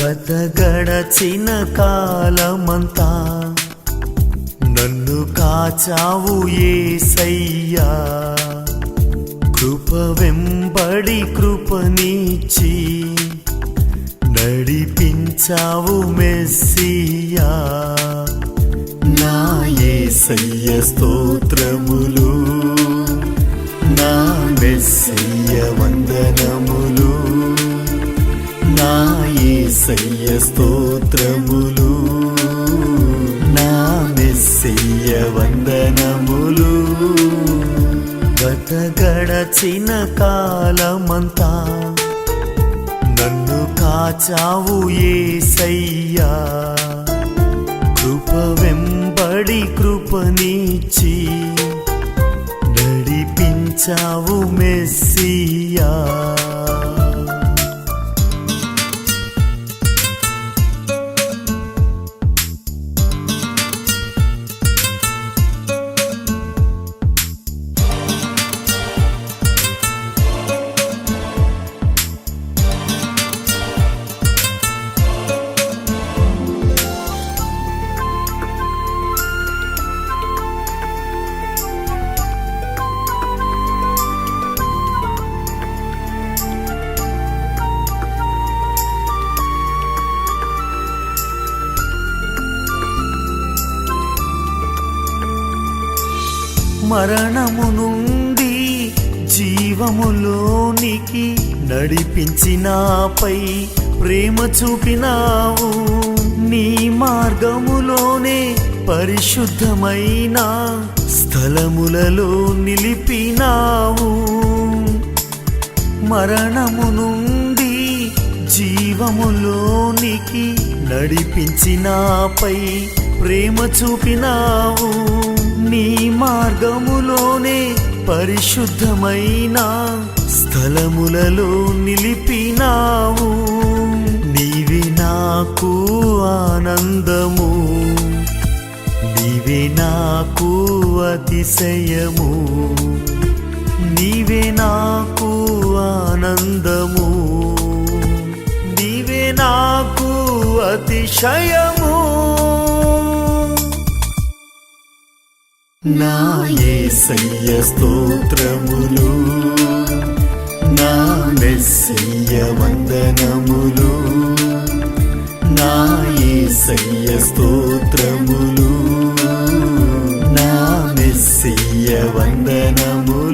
గత గడచిన కాలమంతా నన్ను కాచావు ఏసయ్యా. కృప వెంబడి కృపనిచ్చి నడిపించావు మెస్సియా. నా ఏసయ్య స్తోత్రములు నా మెస్సయ్య వందనములు ఏసయ్య స్తోత్రములు నా మెస్సయ్య వందనములు. గత గడచిన కాలమంతా నన్ను కాచావు ఏసయ్యా. కృప వెంబడి కృపనిచ్చి నడిపించావు మెస్సియా మరణము నుండి జీవములోనికి నడిపించినాపై ప్రేమ చూపినావు. నీ మార్గములోనే పరిశుద్ధమైన స్థలములలో నిలిపినావు. మరణము నుండి జీవములోనికి నడిపించినాపై ప్రేమ చూపినావు. నీ మార్గములోనే పరిశుద్ధమైన స్థలములలో నిలిపినావు. నీవి నాకు ఆనందము. నీవే నాకు అతిశయము. నీవే నాకు ఆనందము. నీవే నాకు అతిశయము. నా యేసయ్య స్తోత్రములు నా మెస్సయ్య వందనములు నా ఏసయ్య స్తోత్రములు నా మెస్సయ్య వందనములు.